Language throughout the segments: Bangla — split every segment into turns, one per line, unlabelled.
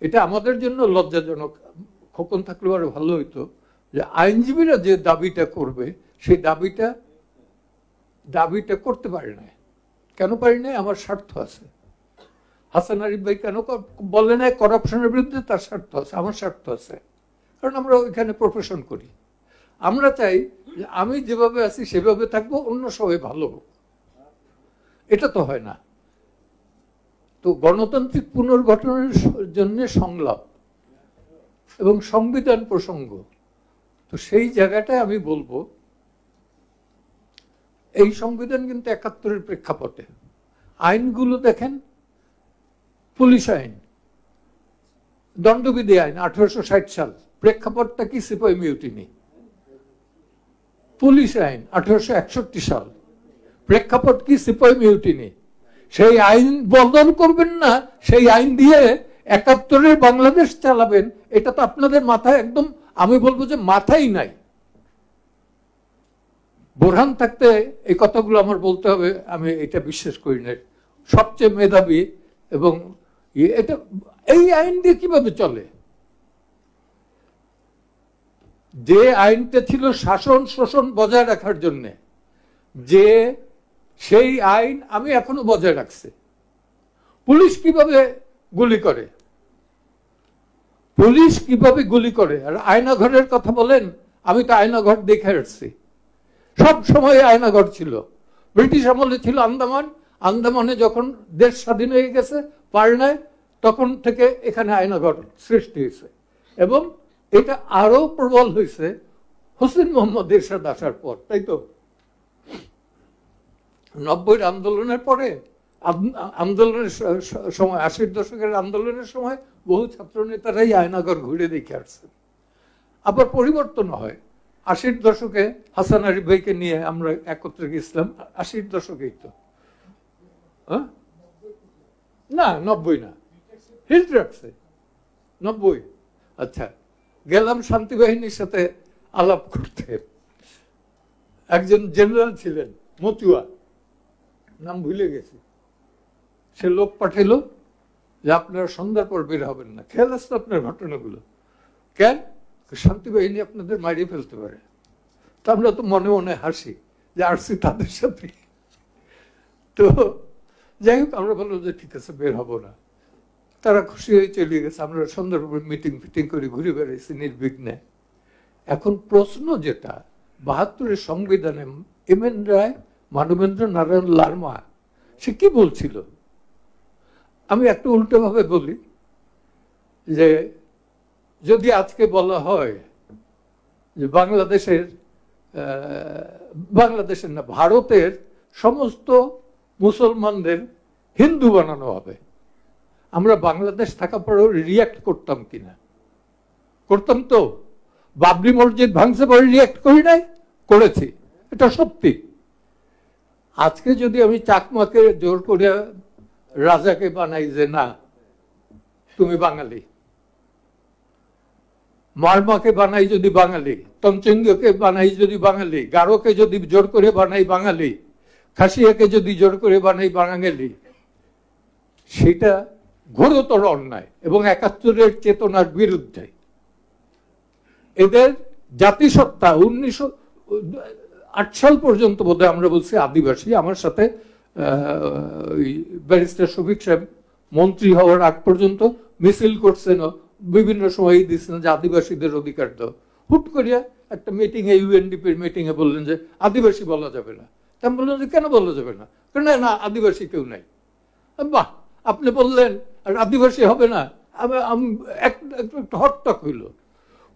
এটা আমাদের জন্য লজ্জাজনক। খোকন থাকলে আরও ভালো হইতো যে আইনজীবীরা যে দাবিটা করবে, সেই দাবিটা দাবিটা করতে পারে না কেন পারি না আমার স্বার্থ আছে। হাসান আরিফ ভাই কেন বলে না করাপশনের বিরুদ্ধে তার স্বার্থ আছে, আমার স্বার্থ আছে। কারণ আমরা ওইখানে প্রফেশন করি। আমরা চাই আমি যেভাবে আছি, সেভাবে থাকব, অন্য সবাই ভালো হোক। এটা তো হয় না। তো গণতান্ত্রিক পুনর্গঠনের জন্য সংলাপ এবং সংবিধান প্রসঙ্গ। তো সেই জায়গাটায় আমি বলব, এই সংবিধান কিন্তু একাত্তরের প্রেক্ষাপটে। আইনগুলো দেখেন, পুলিশ আইন, দণ্ডবিধি আইন, আঠারোশো ষাট সাল, প্রেক্ষাপটটা কি সিপাই মিউটিনি পুলিশ আইন, আঠারোশো একষট্টি সাল, প্রেক্ষাপট কি সিপাই মিউটিনি সেই আইন বদল করবেন না সেই আইন দিয়ে একাত্তরের বাংলাদেশ চালাবেন এটা তো আপনাদের মাথায় একদম আমি বলব যে মাথায় নাই। বোরহান থাকতে এই কথাগুলো আমার বলতে হবে আমি এটা বিশ্বাস করি না। সবচেয়ে মেধাবী এবং ইয়ে, এটা এই আইন দিয়ে কীভাবে চলে? যে আইনটা ছিল শাসন শোষণ বজায় রাখার জন্যে যে সেই আইন আমি এখনও বজায় রাখছি। পুলিশ কীভাবে গুলি করে? পুলিশ কীভাবে গুলি করে? আর আয়নাঘরের কথা বলেন, আমি তো আয়নাঘর দেখে আসছি। সব সময় আয়নাঘর ছিল। ব্রিটিশ আমলে ছিল আন্দামান। আন্দামানে যখন দেশ স্বাধীন হয়ে গেছে, পারনায়, তখন থেকে এখানে আয়নাঘর সৃষ্টি হয়েছে। এবং এটা আরও প্রবল হয়েছে, হোসেন মোহাম্মদ এরশাদ আসার পর, তাই তো? নব্বই আন্দোলনের পরে আন্দোলনের সময়, আশির দশকের আন্দোলনের সময় বহু ছাত্র নেতারাই আয়নাগর ঘুরে দেখে আসছেন। আবার পরিবর্তন হয়। আশির দশকে হাসান আরিফ ভাইকে নিয়ে আমরা একত্রে গেছিলাম, আশির দশকেই তো। হ্যাঁ? না, নব্বই না। হিল্ট রাখছে। নব্বই। আচ্ছা গেলাম শান্তি বাহিনীর সাথে আলাপ করতে। একজন জেনারেল ছিলেন, মতুয়া। নাম ভুলে গেছি। সে লোক পাঠাইলো যে আপনারা সন্ধ্যার পর বের হবেন না। খেয়াল আসতো আপনার ঘটনাগুলো? কেন? শান্তি বাহিনী আপনাদের মারিয়ে ফেলতে পারে। তা আমরা তো মনে মনে হাসি যে আসছি তাদের সাথে। তো যাই হোক, আমরা বললাম যে ঠিক আছে, বের হব না। তারা খুশি হয়ে চলে গেছে। আমরা সন্ধ্যার পর মিটিং ফিটিং করে ঘুরে বেড়াইছি নির্বিঘ্নে। এখন প্রশ্ন যেটা, বাহাত্তরের সংবিধানে এম এন রায় মানবেন্দ্র নারায়ণ লার্মা সে কি বলছিল? আমি একটু উল্টো ভাবে বলি যে, যদি আজকে বলা হয় যে বাংলাদেশের বাংলাদেশের না, ভারতের সমস্ত মুসলমানদের হিন্দু বানানো হবে, আমরা বাংলাদেশ থাকা পরেও রিয়াক্ট করতাম কিনা? করতাম তো। বাবরি মসজিদ ভাঙছে পরে রিয়াক্ট করি নাই? করেছি। এটা সত্যি। আজকে যদি আমি চাকমাকে জোর করে রাজাকে বানাই যে না, তুমি বাঙালি। মারমাকে বানাই যদি বাঙালি তঞ্চঙ্গকে বানাই যদি বাঙালি, গারোকে যদি জোর করে বানাই বাঙালি, খাসিয়াকে যদি জোর করে বানাই বাঙালি, সেটা ঘোরতর অন্যায় এবং একাত্তরের চেতনার বিরুদ্ধে। এদের জাতিসত্তা উনিশশো আট সাল পর্যন্ত বোধহয় আমরা বলছি আদিবাসী। আমার সাথে ব্যারিস্টার শফিক সাহেব মন্ত্রী হওয়ার আগ পর্যন্ত মিছিল করছেন বিভিন্ন সময় দিচ্ছেন যে আদিবাসীদের অধিকার দাও। হুট করিয়া একটা মিটিং এ ইউএনডিপির মিটিং এ বললেন যে আদিবাসী বলা যাবে না। তা আমি বললাম যে কেন বলা যাবে না? কেন না, আদিবাসী কেউ নাই। বাহ আপনি বললেন আর আদিবাসী হবে না। আমি আমি এক- একটু হট্টক হইল।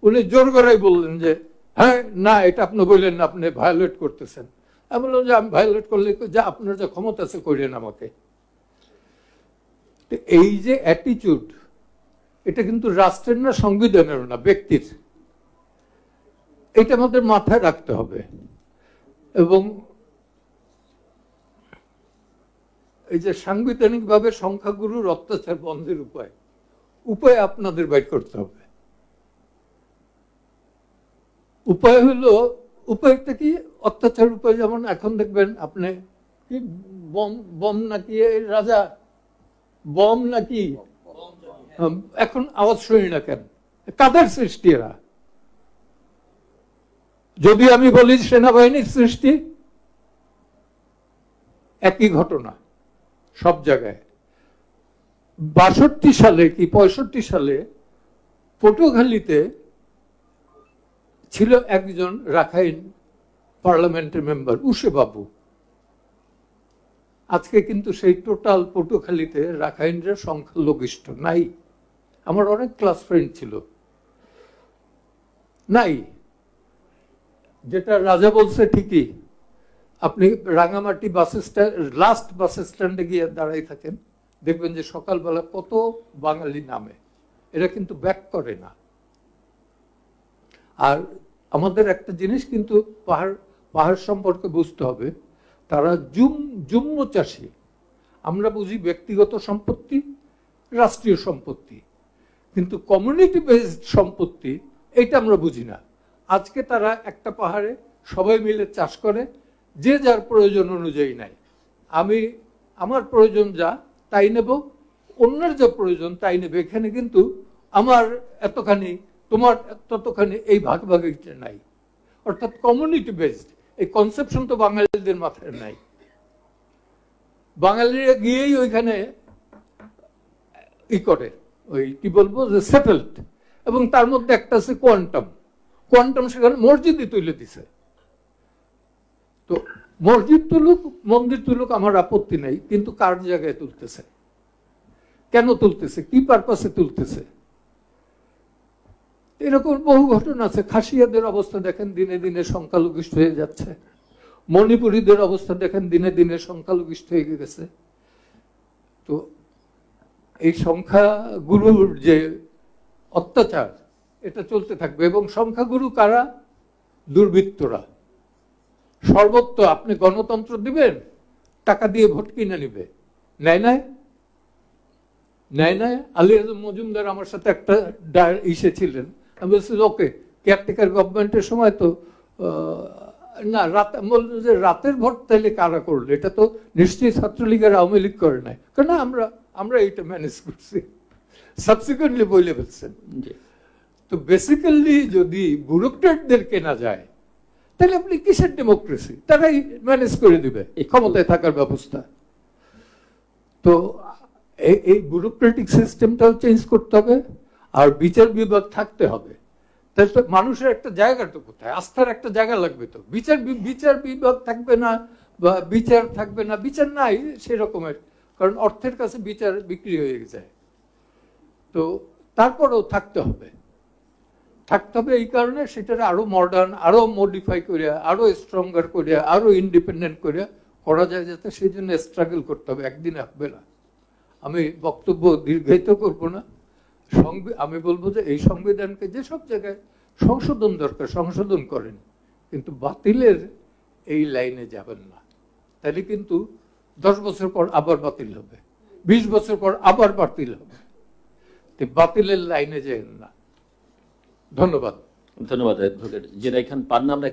উনি জোর করাই বললেন যে হ্যাঁ না, এটা আপনি বললেন আপনি ভায়োলেট করতেছেন। আমি বললাম যে, আমি ভায়োলেট করলে যা, আপনার যা ক্ষমতা আছে করেন আমাকে। তো এই যে অ্যাটিচিউড এটা কিন্তু রাষ্ট্রের না, সংবিধানেরও না, ব্যক্তির। এটা আমাদের মাথায় রাখতে হবে। এবং এই যে সাংবিধানিকভাবে সংখ্যাগুরুর অত্যাচার বন্ধের উপায় উপায় আপনাদের বাইর করতে হবে। উপায় হলো উপায়টা কি? অত্যাচার উপায় যেমন এখন দেখবেন আপনি কি বম বম নাকি রাজা? বম নাকি? এখন আওয়াজ শুনি না কেন? কাদের সৃষ্টি এরা? যদি আমি বলি সেনাবাহিনীর সৃষ্টি, একই ঘটনা, সব জায়গায়। বাষট্টি সালে কি, পঁয়ষট্টি সালে পটুয়াখালীতে ছিল একজন রাখাইন পার্লামেন্টের মেম্বার, উষে বাবু। আজকে কিন্তু সেই টোটাল পটুয়াখালীতে রাখাইনরা সংখ্যালঘিষ্ঠ নাই। আমার অনেক ক্লাস ফ্রেন্ড ছিল। নাই। যেটা রাজা বলছে ঠিকই। আপনি Rangamati bus stand last bus স্ট্যান্ডে গিয়ে দাঁড়াই থাকেন, দেখবেন যে সকালবেলা কত বাঙালি নামে। এরা কিন্তু ব্যাক করে না। আর আমাদের একটা জিনিস কিন্তু পাহাড় পাহাড় সম্পর্কে বুঝতে হবে। তারা জুম, জুম্ম চাষি। আমরা বুঝি ব্যক্তিগত সম্পত্তি, রাষ্ট্রীয় সম্পত্তি। কিন্তু কমিউনিটি বেসড সম্পত্তি এটা আমরা বুঝি না। আজকে তারা একটা পাহাড়ে সবাই মিলে চাষ করে, যে যার প্রয়োজন অনুযায়ী নেয় আমি, আমার প্রয়োজন যা, তাই নেব, অন্যের যা প্রয়োজন তাই নেবে। এখানে কিন্তু আমার এতখানি তোমার ততখানি এই ভাগ ভাগিটা নাই। অর্থাৎ কমিউনিটি বেসড এই কনসেপশন তো বাঙালিদের মাথায় নাই। বাঙালিরা গিয়েই ওইখানে ই করে, ওই কি বলব, যে সেটেলড এবং তার মধ্যে একটা আছে কোয়ান্টাম কোয়ান্টাম সেখানে মসজিদই তুলে দিছে। তো মসজিদ তুলুক, মন্দির তুলুক, আমার আপত্তি নেই, কিন্তু কার জায়গায় তুলতেছে? কেন তুলতেছে? কি পারপাসে তুলতেছে? এরকম বহু ঘটনা আছে। খাসিয়াদের অবস্থা দেখেন, দিনে দিনে সংখ্যালঘিষ্ঠ হয়ে যাচ্ছে। মণিপুরীদের অবস্থা দেখেন, দিনে দিনে সংখ্যালঘিষ্ঠ হয়ে গেছে। তো এই সংখ্যাগুরুর যে অত্যাচার, এটা চলতে থাকবে। এবং সংখ্যাগুরু কারা? দুর্বৃত্তরা। সর্বত্র আপনি গণতন্ত্র দিবেন, টাকা দিয়ে ভোট কিনে নিবে। নেয় নাই? নেয় নাই? আলী মজুমদার আমার সাথে একটা ডায়- ইসে ছিলেন। আমি বলছি ওকে কেয়ারটেকার গভর্নমেন্টের সময় তো না রাত বলল যে রাতের ভোট তাইলে কারা করল? এটা তো নিশ্চয়ই ছাত্রলীগের আওয়ামী লীগ করে নাই। কেন আমরা আমরা এইটা ম্যানেজ করছি। সাবসিকুয়েন্টলি বলে ফেলছেন তো বেসিক্যালি যদি ব্যুরোক্রেটদের কেনা যায় তাহলে আপনি কিসের ডেমোক্রেসি তারাই ম্যানেজ করে দিবে এই ক্ষমতায় থাকার ব্যবস্থা। তো এই- এই ব্যুরোক্রেটিক সিস্টেমটাও চেঞ্জ করতে হবে। আর বিচার বিভাগ থাকতে হবে। তাহলে মানুষের একটা জায়গা তো কোথায়? আস্থার একটা জায়গা লাগবে তো। বিচার বিচার বিভাগ থাকবে না বা বিচার থাকবে না, বিচার নাই সেরকমের, কারণ অর্থের কাছে বিচার বিক্রি হয়ে যায় তো তারপরেও থাকতে হবে। থাকতে হবে এই কারণে সেটার আরও মডার্ন আরও মডিফাই করিয়া, আরও স্ট্রঙ্গার করিয়া, আরও ইন্ডিপেন্ডেন্ট করিয়া করা যায় যাতে সেই জন্য স্ট্রাগল করতে হবে। একদিন হবে না। আমি বক্তব্য দীর্ঘায়িত করব না। আমি বলব যে এই সংবিধানকে যেসব জায়গায় সংশোধন দরকার, সংশোধন করেন, কিন্তু বাতিলের এই লাইনে যাবেন না। তাহলে কিন্তু দশ বছর পর আবার বাতিল হবে, বিশ বছর পর আবার বাতিল হবে। বাতিলের লাইনে যেন না। ধন্যবাদ।
ধন্যবাদ, অ্যাডভোকেট। জেনাই খান পান্না আমরা